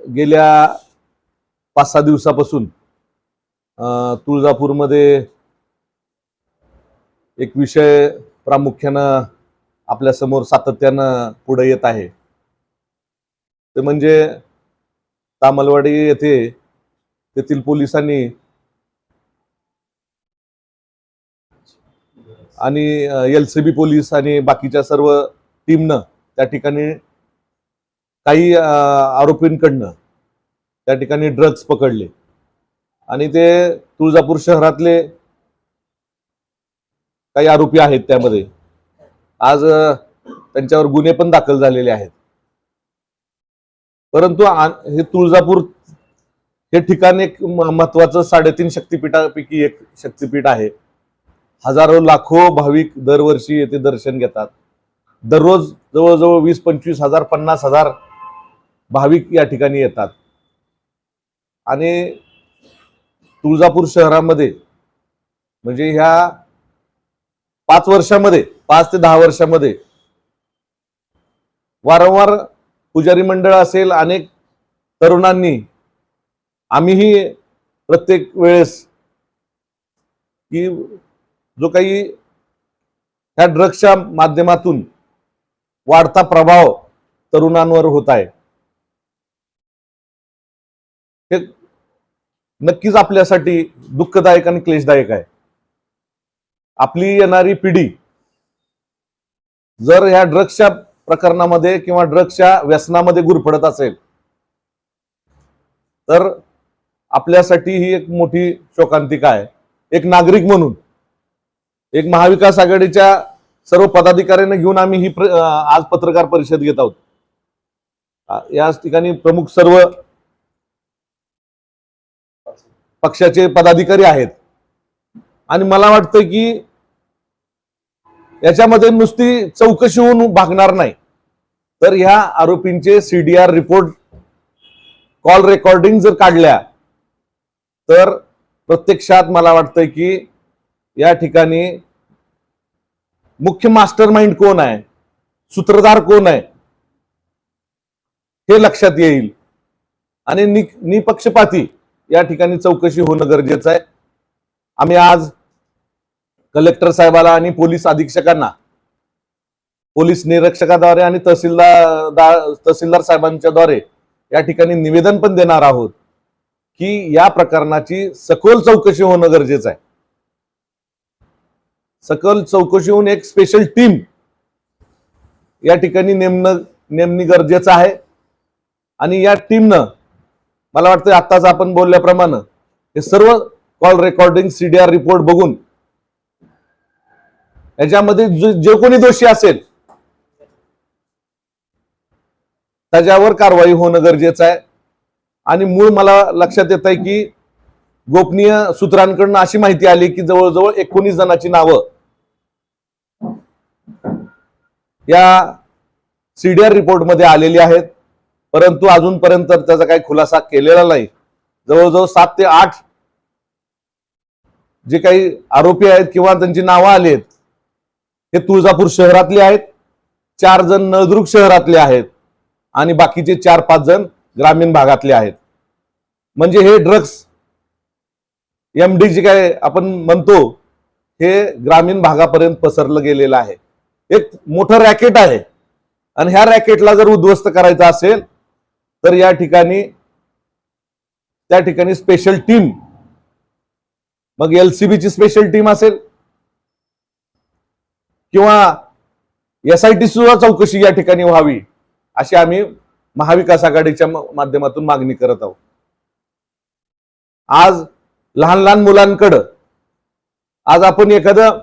गेल्या पाच सहा दिवसापासून तुळजापूरमध्ये एक विषय प्रामुख्यानं आपल्यासमोर सातत्यानं पुढे येत आहे. ते म्हणजे तामलवाडी येथे तेथील पोलिसांनी आणि एल सी बी पोलीस आणि बाकीच्या सर्व टीमनं त्या ठिकाणी काही आरोपींकडनं त्या ठिकाणी ड्रग्ज पकडले. आणि ते तुळजापूर शहरातले काही आरोपी आहेत त्यामध्ये. आज त्यांच्यावर गुन्हे पण दाखल झालेले आहेत. परंतु हे तुळजापूर हे ठिकाण एक महत्वाचं साडेतीन शक्तिपीठापैकी एक शक्तिपीठ आहे. हजारो लाखो भाविक दरवर्षी येथे दर्शन घेतात. दररोज जवळजवळ वीस पंचवीस हजार पन्नास हजार भाविक या ठिकाणी येतात. आणि तुळजापूर शहरामध्ये म्हणजे ह्या पाच वर्षामध्ये पाच ते दहा वर्षामध्ये वारंवार पुजारी मंडळ असेल अनेक तरुणांनी आम्हीही प्रत्येक वेळेस की जो काही ह्या ड्रग्सच्या माध्यमातून वाढता प्रभाव तरुणांवर होत आहे. हे नक्कीच आपल्यासाठी दुःखदायक आणि क्लेशदायक आहे. आपली येणारी पिढी जर ह्या ड्रग्सच्या प्रकरणामध्ये किंवा ड्रग्सच्या व्यसनामध्ये गुरफडत असेल तर आपल्यासाठी ही एक मोठी शोकांतिका आहे. एक नागरिक म्हणून एक महाविकास आघाडीच्या सर्व पदाधिकाऱ्यांना घेऊन आम्ही ही प्र- आज पत्रकार परिषद घेत आहोत. याच ठिकाणी प्रमुख सर्व पक्षाचे पदाधिकारी आहेत. आणि मला वाटतं की याच्यामध्ये नुसती चौकशी होऊन भागणार नाही. तर ह्या आरोपींचे सीडीआर रिपोर्ट कॉल रेकॉर्डिंग जर काढल्या तर प्रत्यक्षात मला वाटतंय की या ठिकाणी मुख्य मास्टर माइंड कोण आहे? सूत्रधार कोण आहे? हे लक्षात येईल. आणि नि निपक्षपाती या ठिकाणी चौकशी होणं गरजेचं आहे. आम्ही आज कलेक्टर साहेबाला आणि पोलीस अधीक्षकांना पोलीस निरीक्षकाद्वारे आणि तहसीलदार तहसीलदार साहेबांच्या द्वारे या ठिकाणी निवेदन पण देणार आहोत की या प्रकरणाची सखोल चौकशी होणं गरजेचं आहे. सखोल चौकशी होऊन एक स्पेशल टीम या ठिकाणी नेमणं नेमणी गरजेचं आहे. आणि या टीमनं मला वाटतं आत्ताच आपण बोलल्याप्रमाणे हे सर्व कॉल रेकॉर्डिंग सीडीआर रिपोर्ट बघून याच्यामध्ये जे कोणी दोषी असेल त्याच्यावर कारवाई होणं गरजेचं आहे. आणि मूळ मला लक्षात येत आहे की गोपनीय सूत्रांकडून अशी माहिती आली की जवळजवळ एकोणीस जणांची नावं या सीडीआर रिपोर्टमध्ये आलेली आहेत. परंतु अजूनपर्यंत त्याचा काही खुलासा केलेला नाही. जवळजवळ सात ते आठ जे काही आरोपी आहेत किंवा त्यांची नावं आली आहेत हे तुळजापूर शहरातले आहेत चार जण नळदुर्ग शहरातले आहेत आणि बाकीचे चार पाच जण ग्रामीण भागातले आहेत. म्हणजे हे ड्रग्स एम डी जे काय आपण म्हणतो हे ग्रामीण भागापर्यंत पसरलं गेलेलं आहे. एक मोठं रॅकेट आहे. आणि ह्या रॅकेटला जर उद्ध्वस्त करायचं असेल तर या ठिकाणी त्या ठिकाणी स्पेशल टीम मग एलसीबीची स्पेशल टीम असेल. किंवा एस आय टी सुद्धा चौकशी या ठिकाणी व्हावी अशी आम्ही महाविकास आघाडीच्या माध्यमातून मागणी करत आहोत. आज लहान लहान मुलांकडं आज आपण एखादं